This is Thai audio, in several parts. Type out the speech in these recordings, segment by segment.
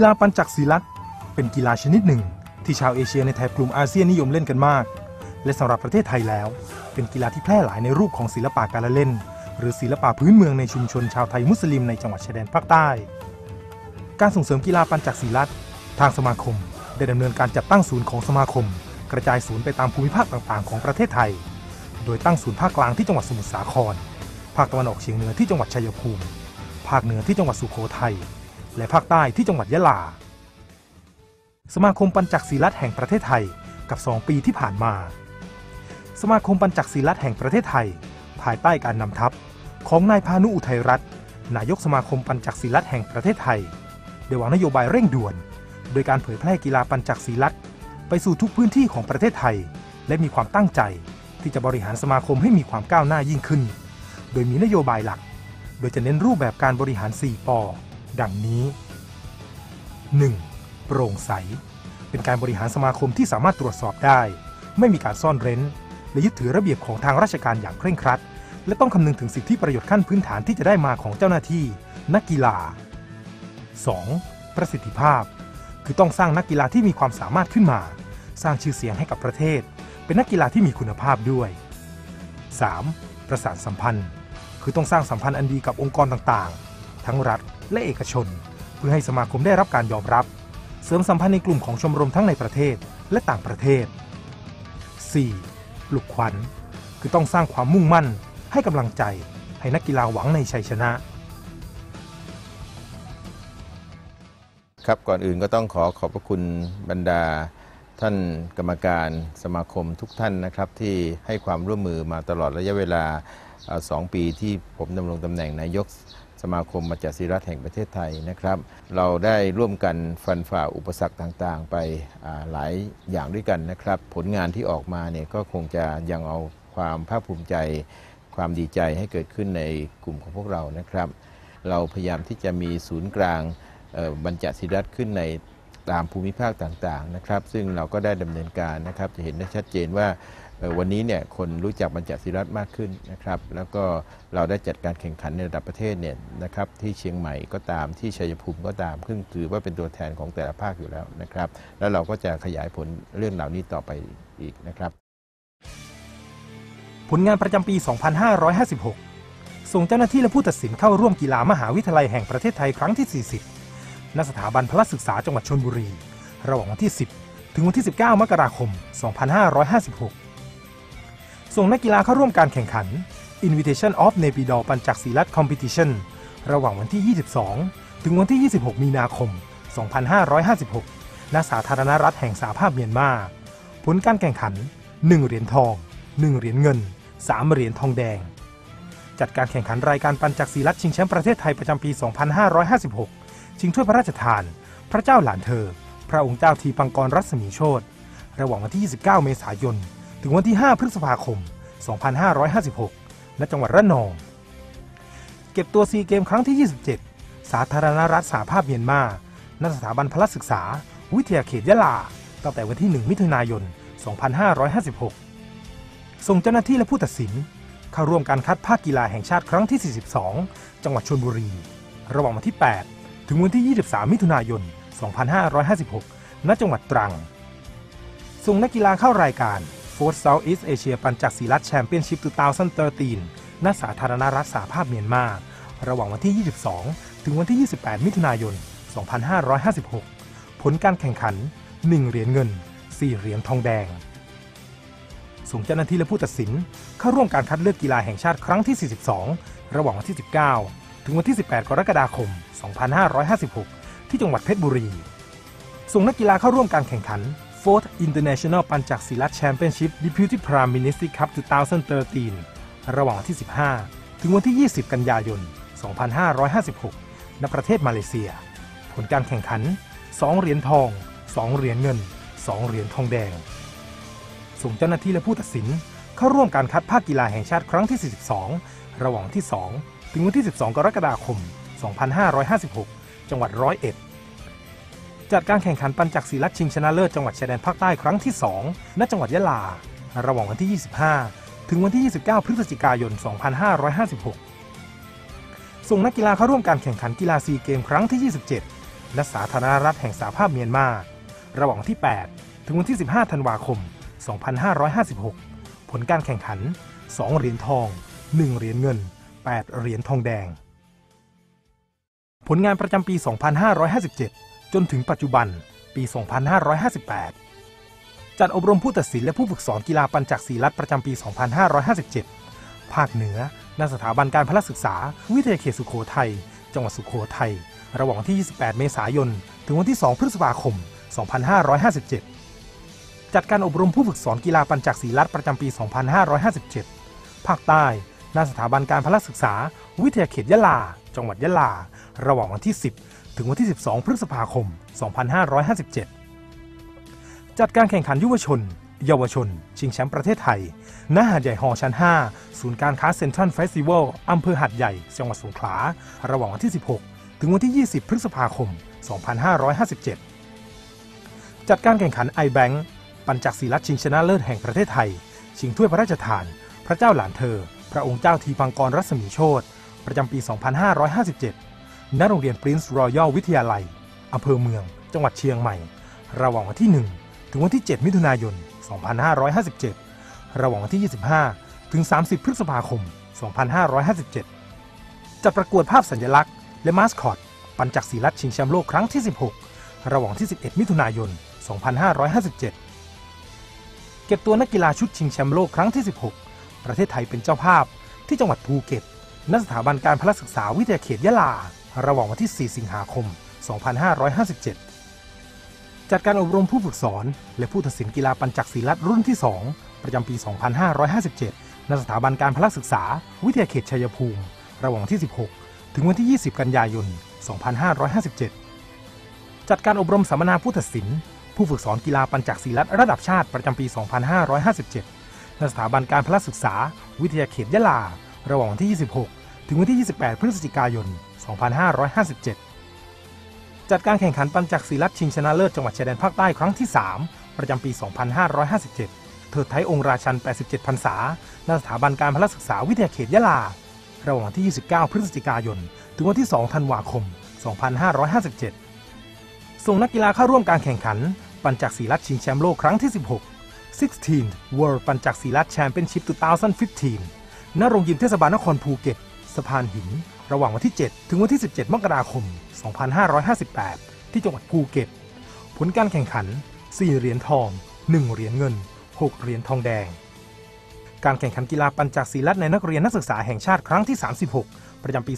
กีฬาปัญจักศีลัดเป็นกีฬาชนิดหนึ่ง ที่ชาวเอเชียในแถบกลุ่มอาเซียนนิยมเล่นกันมาก และสำหรับประเทศไทยแล้ว เป็นกีฬาที่แพร่หลายในรูปของศิลปะการละเล่น หรือศิลปะพื้นเมืองในชุมชนชาวไทยมุสลิมในจังหวัดชายแดนภาคใต้ การส่งเสริมกีฬาปัญจักศีลัดทางสมาคม ได้ดำเนินการจัดตั้งศูนย์ของสมาคม กระจายศูนย์ไปตามภูมิภาคต่างๆ ของประเทศไทย โดยตั้งศูนย์ภาคกลางที่จังหวัดสมุทรสาคร ภาคตะวันออกเฉียงเหนือที่จังหวัดชัยภูมิ ภาคเหนือที่จังหวัดสุโขทัย และภาคใต้ที่จังหวัดยะลา สมาคมปัญจักศีลัดแห่งประเทศไทยกับ 2 ปีที่ผ่านมา สมาคมปัญจักศีลัดแห่งประเทศไทย ภายใต้การนำทัพของนายพานุอุทัยรัตน์นายกสมาคมปัญจักศีลัดแห่งประเทศไทยได้วางนโยบายเร่งด่วน โดยการเผยแพร่กีฬาปัญจักศีลัดไปสู่ทุกพื้นที่ของประเทศไทย และมีความตั้งใจที่จะบริหารสมาคมให้มีความก้าวหน้ายิ่งขึ้น โดยมีนโยบายหลัก โดยจะเน้นรูปแบบการบริหาร 4ปอ ดังนี้ 1. โปร่งใส เป็นการบริหารสมาคมที่สามารถตรวจสอบได้ ไม่มีการซ่อนเร้น และยึดถือระเบียบของทางราชการอย่างเคร่งครัด และต้องคำนึงถึงสิทธิประโยชน์ขั้นพื้นฐานที่จะได้มาของเจ้าหน้าที่ นักกีฬา 2. ประสิทธิภาพ คือต้องสร้างนักกีฬาที่มีความสามารถขึ้นมา สร้างชื่อเสียงให้กับประเทศ เป็นนักกีฬาที่มีคุณภาพด้วย 3. ประสานสัมพันธ์ คือต้องสร้างสัมพันธ์อันดีกับองค์กรต่างๆ ทั้งรัฐ และเอกชน เพื่อให้สมาคมได้รับการยอมรับ เสริมสัมพันธ์ในกลุ่มของชมรมทั้งในประเทศและต่างประเทศ 4. ปลุกขวัญ คือต้องสร้างความมุ่งมั่น ให้กำลังใจ ให้นักกีฬาหวังในชัยชนะครับก่อนอื่นก็ต้องขอขอบพระคุณบรรดา ท่านกรรมการสมาคมทุกท่านนะครับ ที่ให้ความร่วมมือมาตลอดระยะเวลาเอ่อสองปีที่ผมดำรงตำแหน่งนายก สมาคมมาจาศิรัตแห่งประเทศไทยนะครับ เราได้ร่วมกันฟันฝ่าอุปสรรคต่างๆ ไปหลายอย่างด้วยกันนะครับ ผลงานที่ออกมาเนี่ยก็คงจะยังเอาความภาคภูมิใจ ความดีใจให้เกิดขึ้นในกลุ่มของพวกเรานะครับ เราพยายามที่จะมีศูนย์กลางบรรจศิรัตขึ้นในตามภูมิภาคต่างๆนะครับ ซึ่งเราก็ได้ดำเนินการนะครับจะเห็นได้ชัดเจนว่า วันนี้เนี่ยคนรู้จักบรรจศิรัตมากขึ้นนะครับ แล้วก็เราได้จัดการแข่งขันในระดับประเทศเนี่ยนะครับที่เชียงใหม่ก็ตามที่ชัยภูมิก็ตามซึ่งถือว่าเป็นตัวแทนของแต่ละภาคอยู่แล้วนะครับ แล้วเราก็จะขยายผลเรื่องเหล่านี้ต่อไปอีกนะครับ ผลงานประจำปี 2556 ส่งเจ้าหน้าที่และผู้ตัดสินเข้าร่วมกีฬามหาวิทยาลัยแห่งประเทศไทยครั้งที่ 40 ณ สถาบันพละศึกษาจังหวัดชลบุรี ระหว่างวันที่ 10 ถึงวันที่ 19 มกราคม 2556 ส่งนักกีฬาเข้าร่วมการแข่งขัน Invitation of n e p i d o r ปัญจักศีลัด Competition ระหว่างวันที่ 22 ถึงวันที่ 26 มีนาคม 2556 ณ สาธารณรัฐแห่งสหภาพเมียนมา ผลการแข่งขัน 1 เหรียญทอง 1 เหรียญเงิน 3 เหรียญทองแดง จัดการแข่งขันรายการปัญจักศีลัดชิงแชมป์ประเทศไทยประจำปี 2556 ชิงถ้วยพระราชทาน พระเจ้าหลานเธอ พระองค์เจ้าทีปังกรรัศมีโชตระหว่างวันที่ 29 เมษายน ถึงวันที่ 5 พฤษภาคม 2556 ณ จังหวัดระนอง เก็บตัวซีเกมครั้งที่ 27 สาธารณรัฐสหภาพเมียนมา ณ สถาบันพละศึกษา วิทยาเขตยะลา ตั้งแต่วันที่ 1 มิถุนายน 2556 ส่งเจ้าหน้าที่และผู้ตัดสิน เข้าร่วมการคัดภาคกีฬาแห่งชาติครั้งที่ 42 จังหวัดชลบุรี ระหว่างวันที่ 8 ถึงวันที่ 23 มิถุนายน 2556 ณ จังหวัดตรัง ส่งนักกีฬาเข้ารายการ Fourth Southeast Asia ปัญจักศีลัดแชมเปี้ยนชิพ2013 ณ สาธารณรัฐสหภาพเมียนมา ระหว่างวันที่ 22 ถึงวันที่ 28 มิถุนายน 2556 ผลการแข่งขัน 1 เหรียญเงิน 4 เหรียญทองแดง ส่งเจ้าหน้าที่และผู้ตัดสิน เข้าร่วมการคัดเลือกกีฬาแห่งชาติครั้งที่ 42 ระหว่างวันที่ 19 ถึงวันที่ 18 กรกฎาคม 2556 ที่จังหวัดเพชรบุรี ส่งนักกีฬาเข้าร่วมการแข่งขัน Fourth International ปัญจักศิลัดแชมเปี้ยนชิพ Deputy Prime Minister Cup 2013 ระหว่างวันที่ 15 ถึงวันที่ 20 กันยายน 2556 ณ ประเทศมาเลเซีย ผลการแข่งขัน 2 เหรียญทอง 2 เหรียญเงิน 2 เหรียญทองแดง ส่งเจ้าหน้าที่และผู้ตัดสิน เข้าร่วมการคัดภาคกีฬาแห่งชาติครั้งที่ 42 ระหว่างที่ 2 ถึงวันที่ 12 กรกฎาคม 2556 จังหวัดร้อยเอ็ด จัดการแข่งขันปัญจักศีลัดชิงชนะเลิศจังหวัดชายแดนภาคใต้ครั้งที่ 2 ณ จังหวัดยะลา ระหว่างวันที่ 25 ถึงวันที่ 29 พฤศจิกายน 2556 ส่งนักกีฬาเข้าร่วมการแข่งขันกีฬาซีเกมครั้งที่ 27และสาธารณรัฐแห่งสหภาพเมียนมา ระหว่างวันที่ 8 ถึงวันที่ 15 ธันวาคม 2556 ผลการแข่งขัน 2 เหรียญทอง 1 เหรียญเงิน 8 เหรียญทองแดง ผลงานประจำปี 2557 จนถึงปัจจุบันปี 2558 จัดอบรมผู้ตัดสินและผู้ฝึกสอนกีฬาปัญจักศีลัดประจำปี 2557 ภาคเหนือณสถาบันการพละศึกษา วิทยาเขตสุขโขทัย จังหวัดสุขโขทัย ระหว่างวันที่ 28 เมษายน ถึงวันที่ 2 พฤษภาคม 2557 จัดการอบรมผู้ฝึกสอนกีฬาปัญจักศีลัดประจำปี 2557 ภาคใต้ณสถาบันการพละศึกษา วิทยาเขตยะลา จังหวัดยะลา ระหว่างวันที่ 10 ถึงวันที่ 12 พฤษภาคม 2557 จัดการแข่งขันยุวชน เยาวชน ชิงแชมป์ประเทศไทยณหาดใหญ่ฮอชั้น 5 ศูนย์การค้าเซ็นทรัลเฟสติวัลอำเภอหาดใหญ่ จังหวัดสงขลา ระหว่างวันที่ 16 ถึงวันที่ 20 พฤษภาคม 2557 จัดการแข่งขัน iBank ปัญจักศีลัชิงชนะเลิศแห่งประเทศไทย ชิงถ้วยพระราชทาน พระเจ้าหลานเธอ พระองค์เจ้าทีพังกรรัศมีโชตประจำปี 2557 ณโรงเรียนปรินซ์รอยัลวิทยาลัย อำเภอเมือง จังหวัดเชียงใหม่ ระหว่างวันที่ 1 ถึงวันที่ 7 มิถุนายน 2557 ระหว่างวันที่ 25 ถึง 30 พฤษภาคม 2557 จัดประกวดภาพสัญลักษณ์ และมาสคอต ปัญจักศีลัดชิงแชมป์โลกครั้งที่ 16 ระหว่างที่ 11 มิถุนายน 2557 เก็บตัวนักกีฬาชุดชิงแชมป์โลกครั้งที่ 16 ประเทศไทยเป็นเจ้าภาพที่จังหวัดภูเก็ตณสถาบันการพละศึกษาวิทยาเขตยะลา ระหว่างวันที่ 4 สิงหาคม 2557 จัดการอบรมผู้ฝึกสอน และผู้ตัดสินกีฬาปัญจักศีลัดรุ่นที่ 2 ประจำปี 2557 ณ สถาบันการพละศึกษา วิทยาเขตชัยภูมิ ระหว่างที่ 16 ถึงวันที่ 20 กันยายน 2557 จัดการอบรมสัมมนาผู้ตัดสิน ผู้ฝึกสอนกีฬาปัญจักศีลัดระดับชาติประจำปี 2557 ณ สถาบันการพละศึกษา วิทยาเขตยะลา ระหว่างวันที่ 26 ถึงวันที่ 28 พฤศจิกายน 2557 2,557 จัดการแข่งขันปัญจักศีลัดชิงชนะเลิศจังหวัดชายแดนภาคใต้ครั้งที่ 3 ประจำปี 2557เทิดไทยองค์ราชัน 87 พรรษาณสถาบันการพละศึกษาวิทยาเขตยะลา ระหว่างวันที่ 29 พฤศจิกายน ถึงวันที่ 2 ธันวาคม 2557 ส่งนักกีฬาเข้าร่วมการแข่งขัน ปัญจักศีลัดชิงแชมป์โลกครั้งที่ 16 16 World ปัญจักศีลัดแชมเปี้ยนชิพ2015ณโรงยิมเทศบาลนครภูเก็ต สะพานหิน ระหว่างวันที่ 7 ถึงวันที่ 17 มกราคม 2558 ที่จังหวัดภูเก็ต ผลการแข่งขัน 4 เหรียญทอง 1 เหรียญเงิน 6 เหรียญทองแดง การแข่งขันกีฬาปัญจักศีลัดในนักเรียนนักศึกษาแห่งชาติครั้งที่ 36 ประจำปี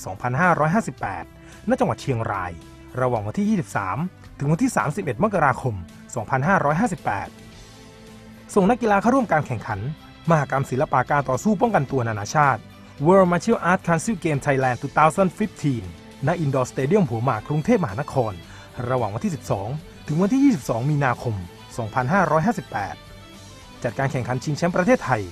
2558 ณ จังหวัดเชียงราย ระหว่างวันที่ 23 ถึงวันที่ 31 มกราคม 2558 ส่งนักกีฬาเข้าร่วมการแข่งขัน มหกรรมศิลปะการต่อสู้ป้องกันตัวนานาชาติ World Martial Arts Council Game Thailand 2015ณอินดอร์สเตเดียมหัวหมากกรุงเทพมหานคร ระหว่างวันที่ 12 ถึงวันที่ 22 มีนาคม 2558 จัดการแข่งขันชิงแชมป์ประเทศไทย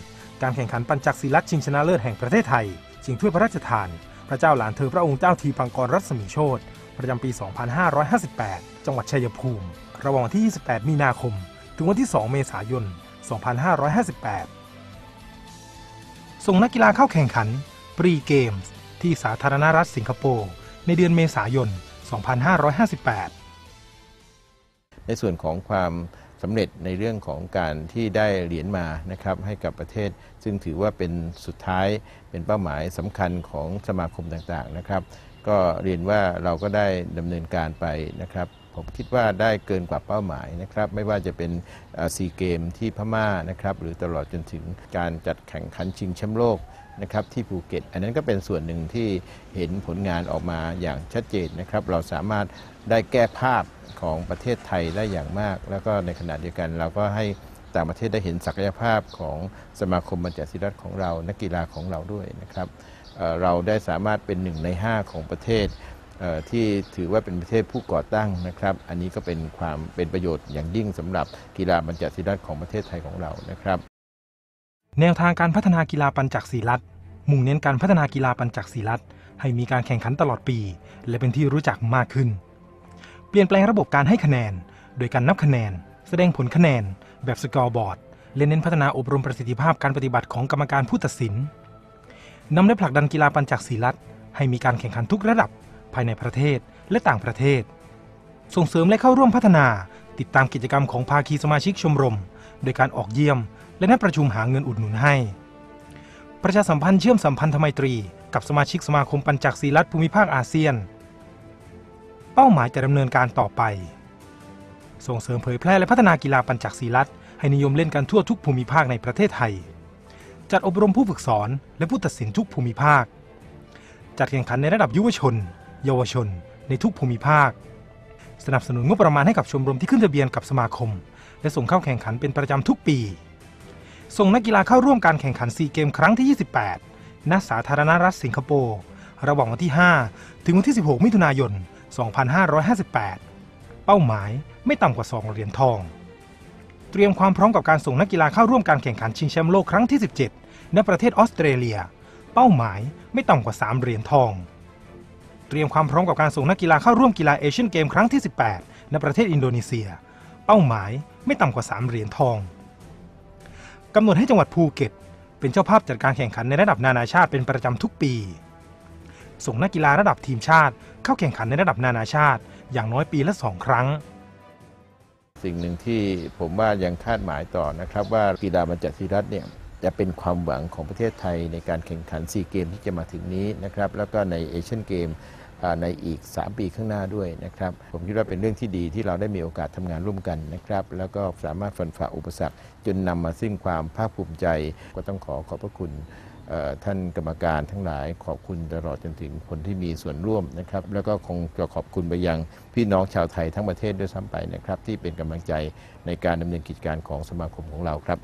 การแข่งขันปัญจักศีลัดชิงชนะเลิศแห่งประเทศไทย ชิงถ้วยพระราชทาน พระเจ้าหลานเธอพระองค์เจ้าทีปังกรรัศมีโชตประจำปี 2558 จังหวัดชัยภูมิ ระหว่างวันที่ 28 มีนาคม ถึงวันที่ 2 เมษายน 2558 ส่งนักกีฬาเข้าแข่งขันปรีเกมส์ที่สาธารณรัฐสิงคโปร์ในเดือนเมษายน 2558 ในส่วนของความสำเร็จในเรื่องของการที่ได้เหรียญมานะครับให้กับประเทศ ซึ่งถือว่าเป็นสุดท้ายเป็นเป้าหมายสำคัญของสมาคมต่างๆนะครับ ก็เรียนว่าเราก็ได้ดำเนินการไปนะครับ ผมคิดว่าได้เกินกว่าเป้าหมายนะครับ ไม่ว่าจะเป็นซีเกมที่พม่านะครับ หรือตลอดจนถึงการจัดแข่งขันชิงแชมป์โลกนะครับที่ภูเก็ต อันนั้นก็เป็นส่วนหนึ่งที่เห็นผลงานออกมาอย่างชัดเจนนะครับ เราสามารถได้แก้ภาพของประเทศไทยได้อย่างมาก แล้วก็ในขณะเดียวกันเราก็ให้ต่างประเทศได้เห็นศักยภาพของสมาคมบัญญัติศิลัดของเรา นักกีฬาของเราด้วยนะครับ เราได้สามารถเป็นหนึ่งใน 5 ของประเทศ ที่ถือว่าเป็นประเทศผู้ก่อตั้งนะครับ อันนี้ก็เป็นความเป็นประโยชน์อย่างยิ่งสำหรับกีฬาบัญญัติศิลัดของประเทศไทยของเรานะครับ แนวทางการพัฒนากีฬาปัญจักศีลัดมุ่งเน้นการพัฒนากีฬาปัญจักศีลัดให้มีการแข่งขันตลอดปี และเป็นที่รู้จักมากขึ้น เปลี่ยนแปลงระบบการให้คะแนน โดยการนับคะแนน แสดงผลคะแนน แบบสกอร์บอร์ดและเน้นพัฒนาอบรมประสิทธิภาพการปฏิบัติของกรรมการผู้ตัดสินนำและผลักดันกีฬาปัญจักศีลัดให้มีการแข่งขันทุกระดับ ภายในประเทศและต่างประเทศ ส่งเสริมและเข้าร่วมพัฒนาติดตามกิจกรรมของภาคีสมาชิกชมรม โดยการออกเยี่ยม และนัดประชุมหาเงินอุดหนุนให้ ประชาสัมพันธ์เชื่อมสัมพันธไมตรี กับสมาชิกสมาคมปัญจักศีลัดภูมิภาคอาเซียน เป้าหมายจะดำเนินการต่อไป ส่งเสริมเผยแพร่และพัฒนากีฬาปัญจักศีลัดให้นิยมเล่นกันทั่วทุกภูมิภาคในประเทศไทย จัดอบรมผู้ฝึกสอนและผู้ตัดสินทุกภูมิภาค จัดแข่งขันในระดับยุวชน เยาวชน ในทุกภูมิภาค สนับสนุนงบประมาณให้กับชมรมที่ขึ้นทะเบียนกับสมาคม และส่งเข้าแข่งขันเป็นประจำทุกปี ส่งนักกีฬาเข้าร่วมการแข่งขันซีเกมครั้งที่ 28 ณ สาธารณรัฐสิงคโปร์ ระหว่างวันที่ 5 ถึงวันที่ 16 มิถุนายน 2558 เป้าหมายไม่ต่ำกว่า 2 เหรียญทอง เตรียมความพร้อมกับการส่งนักกีฬาเข้าร่วมการแข่งขันชิงแชมป์โลกครั้งที่ 17 ณ ประเทศออสเตรเลีย เป้าหมายไม่ต่ำกว่า 3 เหรียญทอง เตรียมความพร้อมกับการส่งนักกีฬาเข้าร่วมกีฬาเอเชียนเกมครั้งที่ 18ณประเทศอินโดนีเซีย เป้าหมายไม่ต่ำกว่า 3 เหรียญทองกำหนดให้จังหวัดภูเก็ต เป็นเจ้าภาพจัดการแข่งขันในระดับนานาชาติเป็นประจำทุกปี ส่งนักกีฬาระดับทีมชาติ เข้าแข่งขันในระดับนานาชาติ อย่างน้อยปีละสองครั้ง สิ่งหนึ่งที่ผมว่ายังคาดหมายต่อนะครับ ว่ากีฬาบรรจักศิรัตเนี่ยจะเป็นความหวังของประเทศไทยในการแข่งขันซีเกมที่จะมาถึงนี้นะครับ แล้วก็ในเอเชียนเกม ในอีก 3 ปีข้างหน้าด้วยนะครับ ผมคิดว่าเป็นเรื่องที่ดีที่เราได้มีโอกาสทำงานร่วมกันนะครับ แล้วก็สามารถฟันฝ่าอุปสรรค จนนำมาซึ่งความภาคภูมิใจ ก็ต้องขอขอบพระคุณท่านกรรมการทั้งหลายขอบคุณตลอดจนถึงคนที่มีส่วนร่วมนะครับ แล้วก็คงจะขอบคุณไปยังพี่น้องชาวไทยทั้งประเทศด้วยซ้ำไปนะครับ ที่เป็นกำลังใจในการดำเนินกิจการของสมาคมของเราครับ